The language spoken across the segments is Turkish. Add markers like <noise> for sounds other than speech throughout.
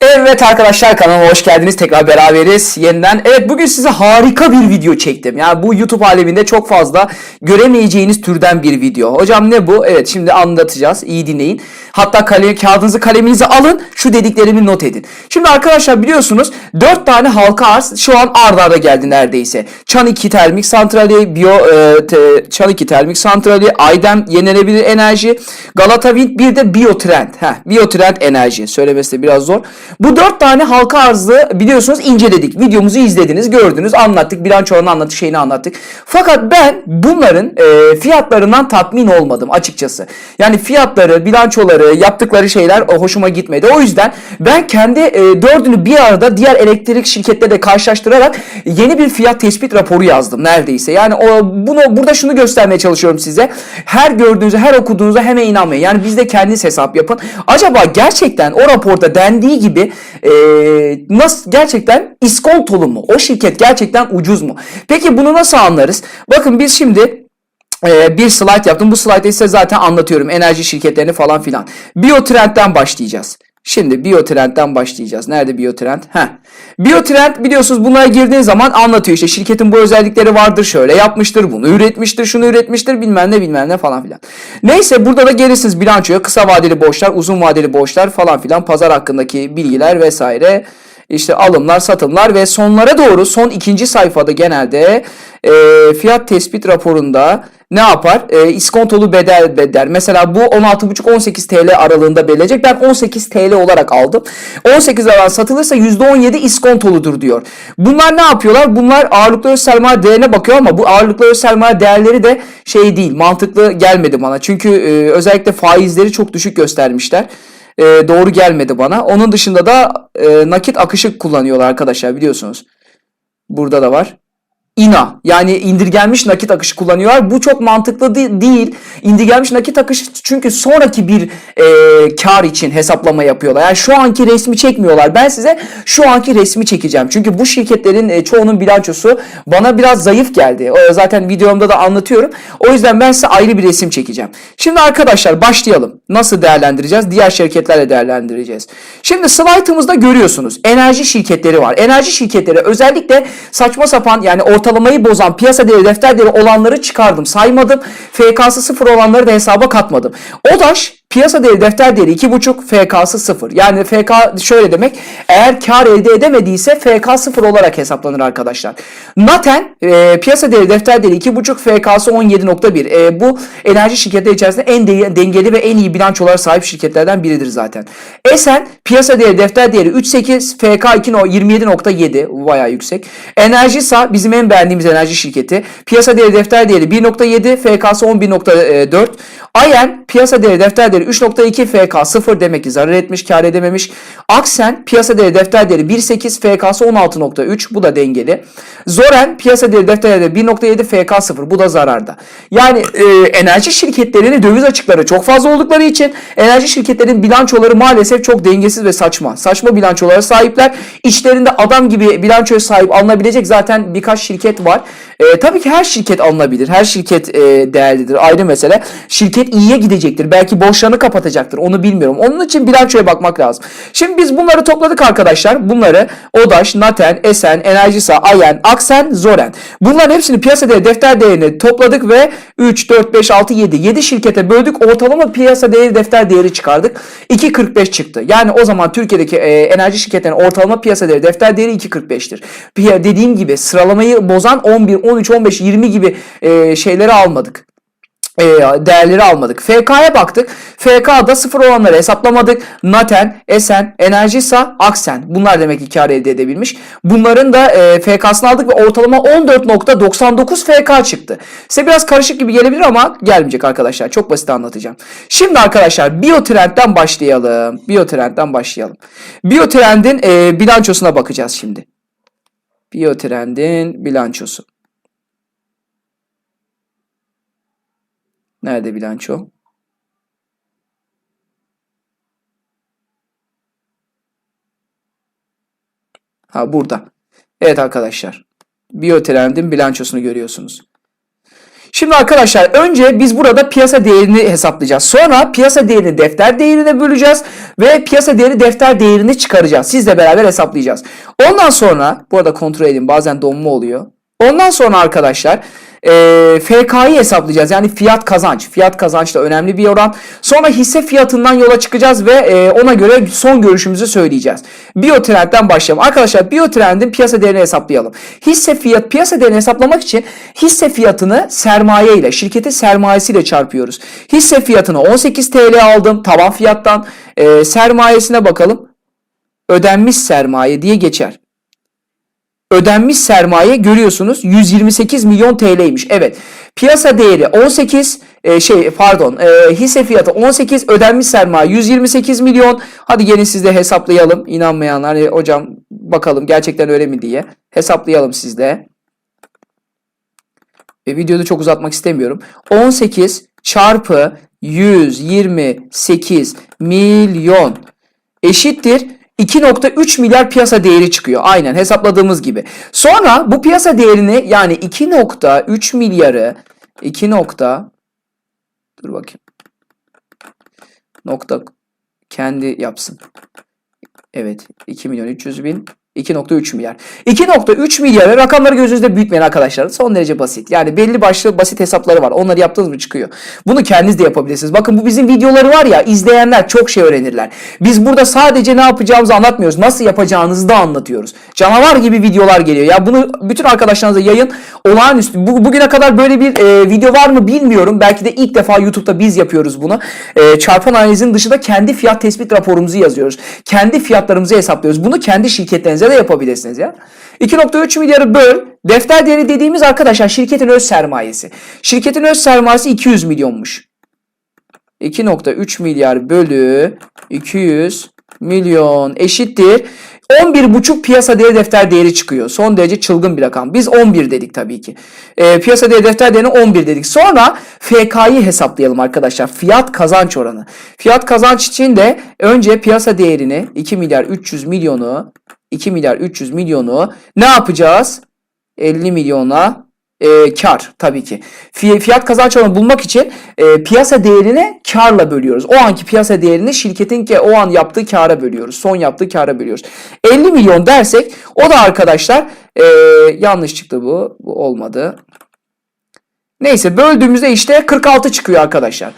Evet arkadaşlar kanalıma hoş geldiniz. Tekrar beraberiz yeniden. Evet bugün size harika bir video çektim. Yani bu YouTube aleminde çok fazla göremeyeceğiniz türden bir video. Hocam ne bu? Evet şimdi anlatacağız. İyi dinleyin. Hatta kale, kağıdınızı kaleminizi alın. Şu dediklerimi not edin. Şimdi arkadaşlar biliyorsunuz 4 tane halka arz şu an ardarda arda geldi neredeyse. Çan 2 termik santrali, Bio, e, te, Çan 2 termik santrali, Aydem yenilenebilir enerji, Galata Wind bir de Biotrend. Heh, Biotrend enerji. Söylemesi de biraz zor. Bu dört tane halka arzı biliyorsunuz inceledik. Videomuzu izlediniz, gördünüz, anlattık. Bilançolarını anlattık, şeyini anlattık. Fakat ben bunların e, fiyatlarından tatmin olmadım açıkçası. Yani fiyatları, bilançoları, yaptıkları şeyler hoşuma gitmedi. O yüzden ben kendi e, dördünü bir arada diğer elektrik şirketleriyle karşılaştırarak yeni bir fiyat tespit raporu yazdım neredeyse. Yani o bunu burada şunu göstermeye çalışıyorum size. Her gördüğünüzde, her okuduğunuzda hemen inanmayın. Yani biz de kendiniz hesap yapın. Acaba gerçekten o raporda dendiği gibi e, nasıl gerçekten iskontolu mu? O şirket gerçekten ucuz mu? Peki bunu nasıl anlarız? Bakın biz şimdi e, bir slide yaptım. Bu slide'de size zaten anlatıyorum. Enerji şirketlerini falan filan. Biotrend'den başlayacağız. Şimdi Biotrend'den başlayacağız. Nerede Biotrend? Heh. Biotrend biliyorsunuz bunlara girdiğiniz zaman anlatıyor işte. Şirketin bu özellikleri vardır şöyle yapmıştır bunu üretmiştir şunu üretmiştir bilmem ne bilmem ne falan filan. Neyse burada da gelirsiniz bilançoya. Kısa vadeli borçlar uzun vadeli borçlar falan filan pazar hakkındaki bilgiler vesaire işte alımlar satımlar ve sonlara doğru son ikinci sayfada genelde e, fiyat tespit raporunda ne yapar? E, iskontolu bedel bedel. Mesela bu 16,5-18 TL aralığında belirleyecek. Ben 18 TL olarak aldım. 18 liradan satılırsa %17 iskontoludur diyor. Bunlar ne yapıyorlar? Bunlar ağırlıklı öz sermaye değerine bakıyor ama bu ağırlıklı öz sermaye değerleri de şey değil. Mantıklı gelmedi bana. Çünkü e, özellikle faizleri çok düşük göstermişler. E, doğru gelmedi bana. Onun dışında da e, nakit akışı kullanıyorlar arkadaşlar biliyorsunuz. Burada da var. İNA yani indirgenmiş nakit akışı kullanıyorlar. Bu çok mantıklı değil. İndirgenmiş nakit akışı çünkü sonraki bir e, kar için hesaplama yapıyorlar. Yani şu anki resmi çekmiyorlar. Ben size şu anki resmi çekeceğim. Çünkü bu şirketlerin e, çoğunun bilançosu bana biraz zayıf geldi. O, zaten videomda da anlatıyorum. O yüzden ben size ayrı bir resim çekeceğim. Şimdi arkadaşlar başlayalım. Nasıl değerlendireceğiz? Diğer şirketlerle değerlendireceğiz. Şimdi slaytımızda görüyorsunuz. Enerji şirketleri var. Enerji şirketleri özellikle saçma sapan yani orta ortalamayı bozan piyasa değeri defter değeri olanları çıkardım saymadım. FK'sı sıfır olanları da hesaba katmadım. ODAŞ Piyasa değeri defter değeri 2.5 FK'sı 0. Yani FK şöyle demek eğer kar elde edemediyse FK 0 olarak hesaplanır arkadaşlar. Naten e, piyasa değeri defter değeri 2.5 FK'sı 17.1. E, bu enerji şirketleri içerisinde en de, dengeli ve en iyi bilançolara sahip şirketlerden biridir zaten. Esen piyasa değeri defter değeri 3.8 FK 27.7 bayağı yüksek. Enerjisa bizim en beğendiğimiz enerji şirketi. Piyasa değeri defter değeri 1.7 FK'sı 11.4. Ayen piyasa değeri defter değeri 3.2 FK 0 demek ki zarar etmiş kar edememiş. Aksen piyasa değeri defter değeri 1.8 FK'sı 16.3 bu da dengeli. Zoren piyasa değeri defter değeri 1.7 FK 0 bu da zararda. Yani e, enerji şirketlerinin döviz açıkları çok fazla oldukları için enerji şirketlerinin bilançoları maalesef çok dengesiz ve saçma. Saçma bilançolara sahipler. İçlerinde adam gibi bilançoya sahip alınabilecek zaten birkaç şirket var. E, tabii ki her şirket alınabilir. Her şirket e, değerlidir. Ayrı mesele. Şirket iyiye gidecektir. Belki borçlarını kapatacaktır. Onu bilmiyorum. Onun için bilançoya bakmak lazım. Şimdi biz bunları topladık arkadaşlar. Bunları Odaş, Naten, Esen, Enerjisa, Ayen, Aksen, Zoren. Bunların hepsini piyasa değeri, defter değerini topladık ve 3, 4, 5, 6, 7. 7 şirkete böldük. Ortalama piyasa değeri, defter değeri çıkardık. 2.45 çıktı. Yani o zaman Türkiye'deki e, enerji şirketlerinin ortalama piyasa değeri, defter değeri 2.45'tir. Dediğim gibi sıralamayı bozan 11, 13, 15, 20 gibi e, şeyleri almadık e, değerleri almadık. FK'ya baktık. FK'da sıfır olanları hesaplamadık. Naten, Esen, Enerjisa, Aksen. Bunlar demek ki kar elde edebilmiş. Bunların da e, FK'sını aldık ve ortalama 14.99 FK çıktı. Size biraz karışık gibi gelebilir ama gelmeyecek arkadaşlar. Çok basit anlatacağım. Şimdi arkadaşlar Biotrend'den başlayalım. Biotrend'den başlayalım. Biotrend'in e, bilançosuna bakacağız şimdi. Biotrend'in bilançosu. Nerede bilanço? Ha burada. Evet arkadaşlar. Biotrend'in bilançosunu görüyorsunuz. Şimdi arkadaşlar önce biz burada piyasa değerini hesaplayacağız. Sonra piyasa değerini defter değerine böleceğiz ve piyasa değeri defter değerini çıkaracağız. Sizle beraber hesaplayacağız. Ondan sonra bu arada kontrol edin bazen donma oluyor. Ondan sonra arkadaşlar e, FK'yı hesaplayacağız. Yani fiyat kazanç. Fiyat kazanç da önemli bir oran. Sonra hisse fiyatından yola çıkacağız ve e, ona göre son görüşümüzü söyleyeceğiz. Biyotrend'den başlayalım. Arkadaşlar Biyotrend'in piyasa değerini hesaplayalım. Hisse fiyat piyasa değerini hesaplamak için hisse fiyatını sermaye ile şirketin sermayesiyle çarpıyoruz. Hisse fiyatını 18 TL aldım taban fiyattan. E, sermayesine bakalım. Ödenmiş sermaye diye geçer ödenmiş sermaye görüyorsunuz 128 milyon TL'ymiş. Evet. Piyasa değeri 18 e, şey pardon e, hisse fiyatı 18 ödenmiş sermaye 128 milyon. Hadi gelin sizde hesaplayalım. İnanmayanlar e, hocam bakalım gerçekten öyle mi diye hesaplayalım sizde. E, videoyu çok uzatmak istemiyorum. 18 çarpı 128 milyon eşittir 2.3 milyar piyasa değeri çıkıyor. Aynen hesapladığımız gibi. Sonra bu piyasa değerini yani 2.3 milyarı 2 nokta dur bakayım. Nokta kendi yapsın. Evet 2 milyon 300 bin 2.3 milyar. 2.3 milyarı rakamları gözünüzde büyütmeyin arkadaşlar. Son derece basit. Yani belli başlı basit hesapları var. Onları yaptığınız mı çıkıyor. Bunu kendiniz de yapabilirsiniz. Bakın bu bizim videoları var ya izleyenler çok şey öğrenirler. Biz burada sadece ne yapacağımızı anlatmıyoruz. Nasıl yapacağınızı da anlatıyoruz. Canavar gibi videolar geliyor. Ya bunu bütün arkadaşlarınıza yayın. Olağanüstü. Bu, bugüne kadar böyle bir e, video var mı bilmiyorum. Belki de ilk defa YouTube'da biz yapıyoruz bunu. E, çarpan analizin dışında kendi fiyat tespit raporumuzu yazıyoruz. Kendi fiyatlarımızı hesaplıyoruz. Bunu kendi şirketlerinize de yapabilirsiniz ya. 2.3 milyarı böl. Defter değeri dediğimiz arkadaşlar şirketin öz sermayesi. Şirketin öz sermayesi 200 milyonmuş. 2.3 milyar bölü 200 milyon eşittir. 11,5 piyasa değeri defter değeri çıkıyor. Son derece çılgın bir rakam. Biz 11 dedik tabii ki. E, piyasa değeri defter değerini 11 dedik. Sonra FK'yı hesaplayalım arkadaşlar. Fiyat kazanç oranı. Fiyat kazanç için de önce piyasa değerini 2 milyar 300 milyonu 2 milyar 300 milyonu ne yapacağız? 50 milyona e, kar tabii ki. Fiyat kazanç oranı bulmak için e, piyasa değerini karla bölüyoruz. O anki piyasa değerini şirketin ki o an yaptığı kara bölüyoruz. Son yaptığı kara bölüyoruz. 50 milyon dersek o da arkadaşlar e, yanlış çıktı bu. Bu olmadı. Neyse böldüğümüzde işte 46 çıkıyor arkadaşlar.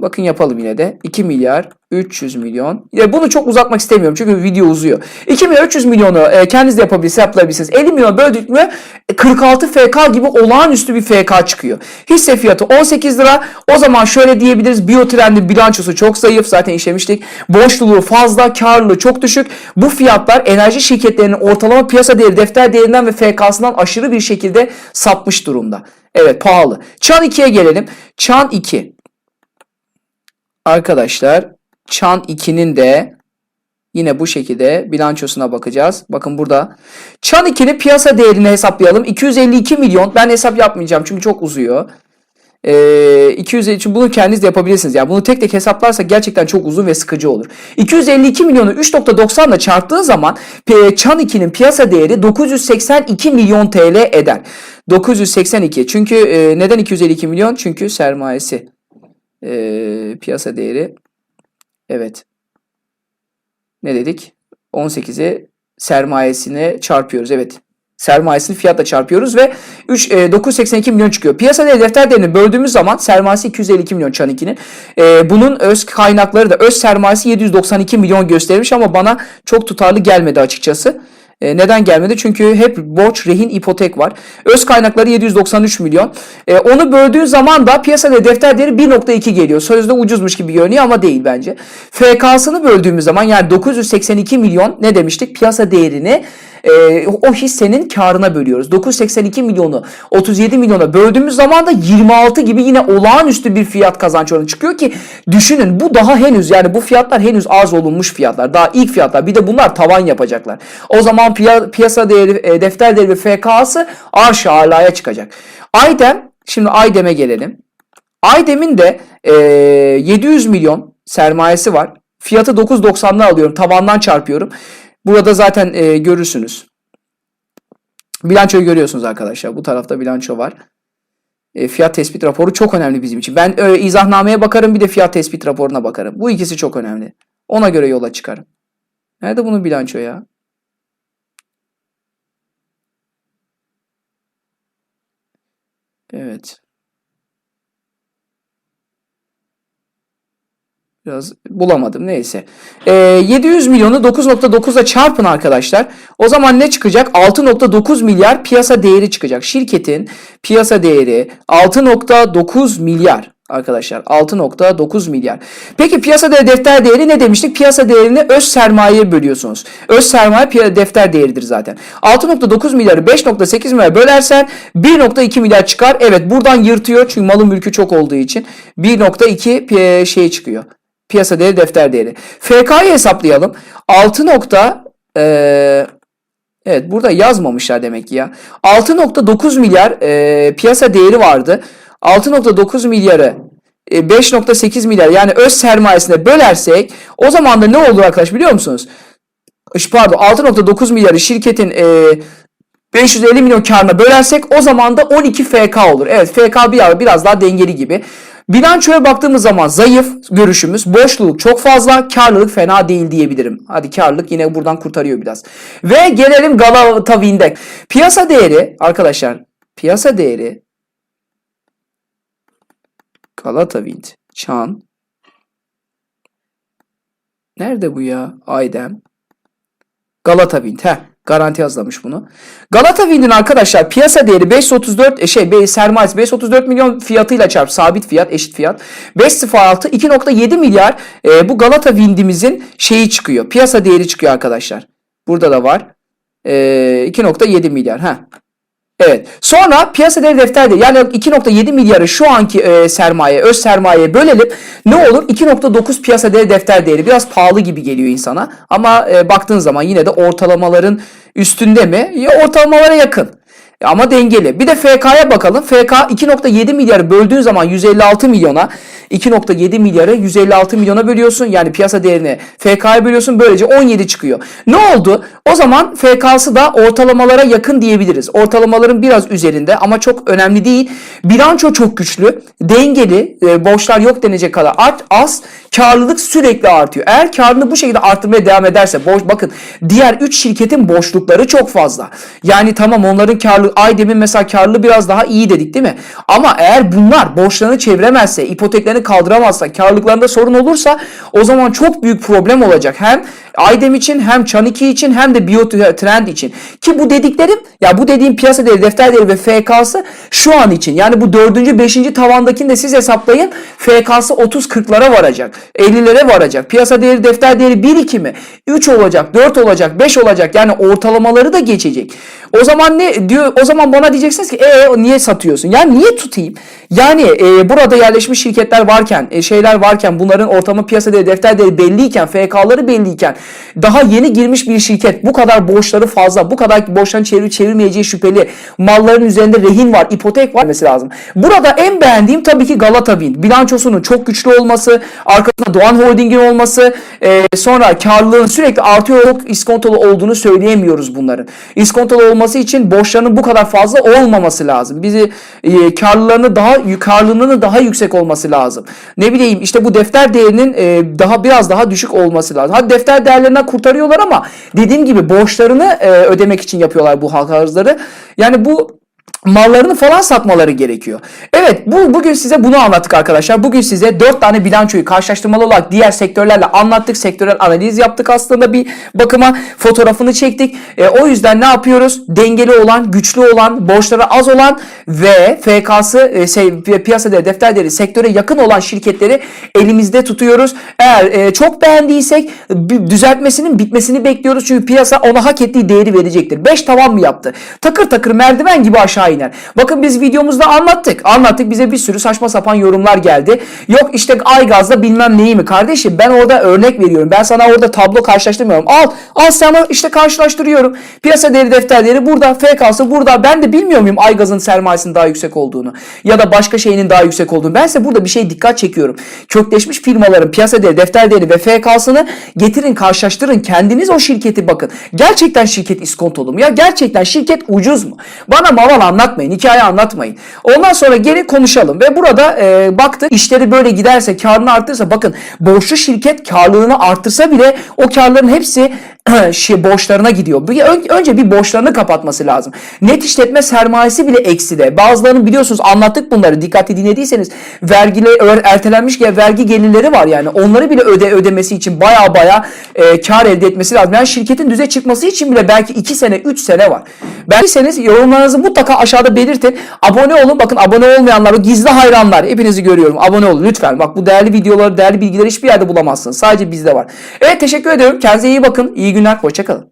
Bakın yapalım yine de. 2 milyar 300 milyon. Ya bunu çok uzatmak istemiyorum çünkü video uzuyor. 2 milyar 300 milyonu e, kendiniz de yapabilirsiniz, yapabilirsiniz. 50 milyon böldük mü 46 FK gibi olağanüstü bir FK çıkıyor. Hisse fiyatı 18 lira. O zaman şöyle diyebiliriz. Biyotrend'in bilançosu çok zayıf. Zaten işlemiştik. Boşluğu fazla, karlılığı çok düşük. Bu fiyatlar enerji şirketlerinin ortalama piyasa değeri, defter değerinden ve FK'sından aşırı bir şekilde sapmış durumda. Evet pahalı. Çan 2'ye gelelim. Çan 2. Arkadaşlar Çan 2'nin de yine bu şekilde bilançosuna bakacağız. Bakın burada. Çan 2'nin piyasa değerini hesaplayalım. 252 milyon. Ben hesap yapmayacağım çünkü çok uzuyor. Ee, 252 bunu kendiniz de yapabilirsiniz. Yani bunu tek tek hesaplarsak gerçekten çok uzun ve sıkıcı olur. 252 milyonu 3.90 ile çarptığı zaman Çan 2'nin piyasa değeri 982 milyon TL eder. 982. Çünkü e, neden 252 milyon? Çünkü sermayesi. E, piyasa değeri Evet. Ne dedik? 18'e sermayesine çarpıyoruz. Evet. Sermayesini fiyatla çarpıyoruz ve 3 e, 982 milyon çıkıyor. Piyasa değeri defter değerini böldüğümüz zaman sermayesi 252 milyon Çan2'nin. E, bunun öz kaynakları da öz sermayesi 792 milyon göstermiş ama bana çok tutarlı gelmedi açıkçası. E, neden gelmedi? Çünkü hep borç, rehin, ipotek var. Öz kaynakları 793 milyon. E, onu böldüğün zaman da piyasada defter değeri 1.2 geliyor. Sözde ucuzmuş gibi görünüyor ama değil bence. FK'sını böldüğümüz zaman yani 982 milyon ne demiştik? Piyasa değerini e, o hissenin karına bölüyoruz. 982 milyonu 37 milyona böldüğümüz zaman da 26 gibi yine olağanüstü bir fiyat kazanç oranı çıkıyor ki düşünün bu daha henüz yani bu fiyatlar henüz az olunmuş fiyatlar. Daha ilk fiyatlar. Bir de bunlar tavan yapacaklar. O zaman piya, piyasa değeri, e, defter değeri ve FK'sı arş alaya çıkacak. Aydem, şimdi Aydem'e gelelim. Aydem'in de e, 700 milyon sermayesi var. Fiyatı 9.90'la alıyorum. Tavandan çarpıyorum. Burada zaten e, görürsünüz. Bilançoyu görüyorsunuz arkadaşlar. Bu tarafta bilanço var. E, fiyat tespit raporu çok önemli bizim için. Ben e, izahnameye bakarım bir de fiyat tespit raporuna bakarım. Bu ikisi çok önemli. Ona göre yola çıkarım. Nerede bunun bilanço ya? Evet. Biraz bulamadım neyse. Ee, 700 milyonu 9.9'a çarpın arkadaşlar. O zaman ne çıkacak? 6.9 milyar piyasa değeri çıkacak. Şirketin piyasa değeri 6.9 milyar arkadaşlar. 6.9 milyar. Peki piyasa değeri defter değeri ne demiştik? Piyasa değerini öz sermayeye bölüyorsunuz. Öz sermaye defter değeridir zaten. 6.9 milyarı 5.8 milyar bölersen 1.2 milyar çıkar. Evet buradan yırtıyor çünkü malın mülkü çok olduğu için. 1.2 pi- şey çıkıyor. Piyasa değeri defter değeri. FK'yı hesaplayalım. 6 nokta eee, evet burada yazmamışlar demek ki ya. 6.9 milyar eee, piyasa değeri vardı. 6.9 milyarı e, 5.8 milyar yani öz sermayesine bölersek o zaman da ne olur arkadaş biliyor musunuz? Pardon 6.9 milyarı şirketin e, 550 milyon karına bölersek o zaman da 12 FK olur. Evet FK bir biraz daha dengeli gibi. Bilançoya baktığımız zaman zayıf görüşümüz, boşluluk çok fazla, karlılık fena değil diyebilirim. Hadi karlılık yine buradan kurtarıyor biraz. Ve gelelim Galata Wind'e. Piyasa değeri arkadaşlar, piyasa değeri Galata Wind, Çan. Nerede bu ya? Aydem. Galata Wind. Heh. Garanti yazlamış bunu. Galata Wind'in arkadaşlar piyasa değeri 534 e, şey sermayesi 534 milyon fiyatıyla çarp sabit fiyat eşit fiyat 506 2.7 milyar e, bu Galata Wind'imizin şeyi çıkıyor. Piyasa değeri çıkıyor arkadaşlar. Burada da var. E, 2.7 milyar. Ha. Evet. Sonra piyasa değeri defter değeri yani 2.7 milyarı şu anki e, sermaye, öz sermayeye bölelim. Ne olur? 2.9 piyasa değeri defter değeri. Biraz pahalı gibi geliyor insana. Ama e, baktığın zaman yine de ortalamaların üstünde mi? Ya ortalamalara yakın. Ama dengeli. Bir de FK'ya bakalım. FK 2.7 milyarı böldüğün zaman 156 milyona 2.7 milyarı 156 milyona bölüyorsun. Yani piyasa değerini FK'ya bölüyorsun. Böylece 17 çıkıyor. Ne oldu? O zaman FK'sı da ortalamalara yakın diyebiliriz. Ortalamaların biraz üzerinde ama çok önemli değil. Bilanço çok güçlü. Dengeli. e, borçlar yok denecek kadar art, az. Karlılık sürekli artıyor. Eğer karlılığı bu şekilde arttırmaya devam ederse borç bakın diğer 3 şirketin borçlukları çok fazla. Yani tamam onların karlı Aydem'in mesela karlılığı biraz daha iyi dedik değil mi? Ama eğer bunlar borçlarını çeviremezse, ipoteklerini kaldıramazsa, karlılıklarında sorun olursa o zaman çok büyük problem olacak. Hem Aydem için hem Çan2 için hem de Biotrend için. Ki bu dediklerim ya bu dediğim piyasa değeri, defter değeri ve FK'sı şu an için. Yani bu dördüncü, beşinci tavandakini de siz hesaplayın. FK'sı 30-40'lara varacak. 50'lere varacak. Piyasa değeri, defter değeri 1-2 mi? 3 olacak, 4 olacak, 5 olacak. Yani ortalamaları da geçecek. O zaman ne diyor? O zaman bana diyeceksiniz ki e niye satıyorsun? Yani niye tutayım? Yani e, burada yerleşmiş şirketler varken, e, şeyler varken, bunların ortalama piyasa değeri, defter değeri belliyken, FK'ları belliyken, daha yeni girmiş bir şirket, bu kadar borçları fazla, bu kadar borçlarını çevirip çevirmeyeceği şüpheli, malların üzerinde rehin var, ipotek var mesela lazım. Burada en beğendiğim tabii ki Galata Wind. Bilançosunun çok güçlü olması, arkasında Doğan Holding'in olması, e, sonra karlılığın sürekli artıyor olup iskontolu olduğunu söyleyemiyoruz bunların. İskontolu olması için borçlarının bu kadar fazla olmaması lazım. Bizi e, karlılığını daha karlılığının daha yüksek olması lazım. Ne bileyim işte bu defter değerinin e, daha biraz daha düşük olması lazım. Hadi defter değerlerinden kurtarıyorlar ama dediğim gibi borçlarını e, ödemek için yapıyorlar bu halka arzları. Yani bu mallarını falan satmaları gerekiyor. Evet bu bugün size bunu anlattık arkadaşlar. Bugün size 4 tane bilançoyu karşılaştırmalı olarak diğer sektörlerle anlattık. Sektörel analiz yaptık aslında bir bakıma fotoğrafını çektik. E, o yüzden ne yapıyoruz? Dengeli olan, güçlü olan, borçları az olan ve FK'sı e, şey, piyasa değeri, defter değeri sektöre yakın olan şirketleri elimizde tutuyoruz. Eğer e, çok beğendiysek düzeltmesinin bitmesini bekliyoruz. Çünkü piyasa ona hak ettiği değeri verecektir. 5 tavan mı yaptı? Takır takır merdiven gibi aşağı iner. Bakın biz videomuzda anlattık. Anlattık bize bir sürü saçma sapan yorumlar geldi. Yok işte Aygaz'da bilmem neyi mi kardeşim ben orada örnek veriyorum. Ben sana orada tablo karşılaştırmıyorum. Al al sana işte karşılaştırıyorum. Piyasa değeri defter değeri burada. FK'sı burada. Ben de bilmiyor muyum Aygaz'ın sermayesinin daha yüksek olduğunu. Ya da başka şeyinin daha yüksek olduğunu. Ben ise burada bir şey dikkat çekiyorum. Kökleşmiş firmaların piyasa değeri defter değeri ve FK'sını getirin karşılaştırın. Kendiniz o şirketi bakın. Gerçekten şirket iskontolu mu? Ya gerçekten şirket ucuz mu? Bana maval anlatmayın. Hikaye anlatmayın. Ondan sonra gelin konuşalım. Ve burada e, baktık işleri böyle giderse karını arttırırsa bakın borçlu şirket karlılığını arttırsa bile o karların hepsi <clears throat> şey, borçlarına gidiyor. Önce bir borçlarını kapatması lazım. Net işletme sermayesi bile ekside. Bazılarının biliyorsunuz anlattık bunları dikkatli dinlediyseniz vergile er- ertelenmiş vergi gelirleri var yani. Onları bile öde ödemesi için baya baya e, kar elde etmesi lazım. Yani şirketin düze çıkması için bile belki 2 sene 3 sene var. Beğendiyseniz yorumlarınızı mutlaka aşağıda belirtin. Abone olun. Bakın abone olmayanlar o gizli hayranlar. Hepinizi görüyorum. Abone olun lütfen. Bak bu değerli videoları, değerli bilgileri hiçbir yerde bulamazsınız. Sadece bizde var. Evet teşekkür ediyorum. Kendinize iyi bakın. İyi günler. Hoşçakalın.